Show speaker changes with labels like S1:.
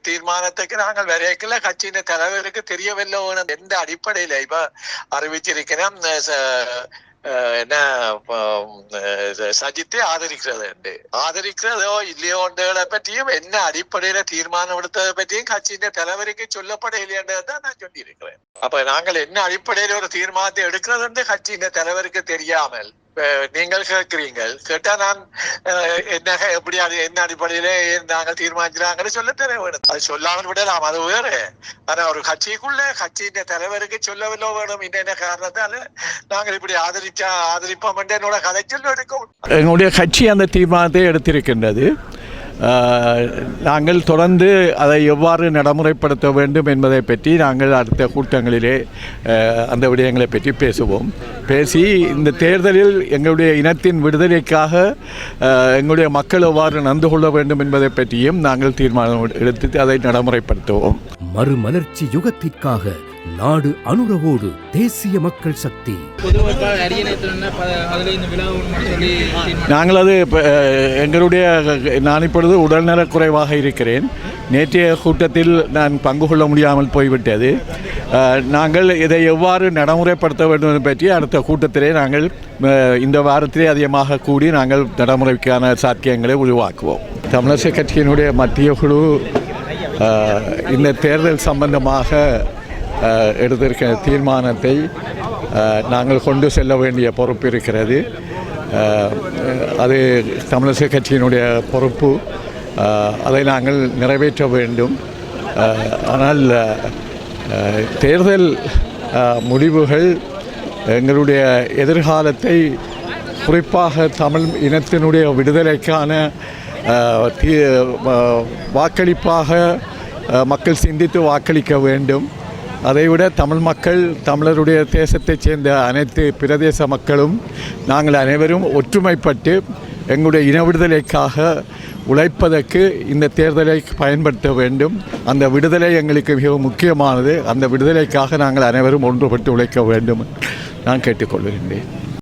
S1: தீர்மானத்துக்கு நாங்கள் வரைக்கல கட்சியின் தலைவருக்கு தெரியவில்லை வேணும் எந்த அடிப்படையில இப்ப அறிவிச்சிருக்கிறோம் அஹ் ச- அஹ் என்ன இப்ப, அஹ் சஜித்தை ஆதரிக்கிறது உண்டு. ஆதரிக்கிறதோ இல்லையோன்றதை பற்றியும் என்ன அடிப்படையில தீர்மானம் எடுத்ததை பற்றியும் கட்சியின் தலைவருக்கு சொல்லப்படலையன்றதை தான் நான் சொல்லியிருக்கிறேன். அப்ப நாங்கள் என்ன அடிப்படையில ஒரு நீங்கள் கேட்கிறீர்கள். கேட்டா நான் என்ன எப்படி அது என்ன அடிப்படையிலே நாங்கள் தீர்மானிக்கிறாங்கன்னு சொல்ல தர வேணும். அது சொல்லாமல் விடலாம் அது வேற. ஆனா ஒரு கட்சிக்குள்ள கட்சியின் தலைவருக்கு சொல்லவில்லை வேணும் என்னென்ன காரணத்தால நாங்கள் இப்படி ஆதரிச்சா ஆதரிப்போம் என்று என்னோட கதை சொல்ல எடுக்கும்
S2: எங்களுடைய கட்சி அந்த தீர்மானத்தை எடுத்திருக்கின்றது. நாங்கள் தொடர்ந்து அதை எவ்வாறு நடைமுறைப்படுத்த வேண்டும் என்பதை பற்றி நாங்கள் அடுத்த கூட்டங்களிலே அந்த விடயங்களை பற்றி பேசுவோம். பேசி இந்த தேர்தலில் எங்களுடைய இனத்தின் விடுதலைக்காக எங்களுடைய மக்கள் எவ்வாறு நடந்து கொள்ள வேண்டும் என்பதை பற்றியும் நாங்கள் தீர்மானம் எடுத்து அதை நடைமுறைப்படுத்துவோம்.
S3: மறுமலர்ச்சி யுகத்திற்காக நாடு அனுரவோடு தேசிய மக்கள் சக்தி.
S2: நாங்கள் அது எங்களுடைய நான் இப்பொழுது உடல்நலக் குறைவாக இருக்கிறேன். நேற்றைய கூட்டத்தில் நான் பங்கு கொள்ள முடியாமல் போய்விட்டது. நாங்கள் இதை எவ்வாறு நடைமுறைப்படுத்த வேண்டும் பற்றி அடுத்த கூட்டத்திலே நாங்கள் இந்த வாரத்திலே அதிகமாக கூடி நாங்கள் நடைமுறைக்கான சாத்தியங்களை உருவாக்குவோம். தமிழரசு கட்சியினுடைய மத்திய குழு இந்த தேர்தல் சம்பந்தமாக எடுத்திருக்கிற தீர்மானத்தை நாங்கள் கொண்டு செல்ல வேண்டிய பொறுப்பு இருக்கிறது. அது தமிழரசு கட்சியினுடைய பொறுப்பு. அதை நாங்கள் நிறைவேற்ற வேண்டும். ஆனால் தேர்தல் முடிவுகள் எங்களுடைய எதிர்காலத்தை குறிப்பாக தமிழ் இனத்தினுடைய விடுதலைக்கான தீ- வாக்களிப்பாக மக்கள் சிந்தித்து வாக்களிக்க வேண்டும். அதைவிட தமிழ் மக்கள் தமிழருடைய தேசத்தைச் சேர்ந்த அனைத்து பிரதேச மக்களும் நாங்கள் அனைவரும் ஒற்றுமைப்பட்டு எங்களுடைய இன விடுதலைக்காக உழைப்பதற்கு இந்த தேர்தலை பயன்படுத்த வேண்டும். அந்த விடுதலை எங்களுக்கு மிகவும் முக்கியமானது. அந்த விடுதலைக்காக நாங்கள் அனைவரும் ஒன்றுபட்டு உழைக்க வேண்டும். நான் கேட்டுக்கொள்கின்றேன்.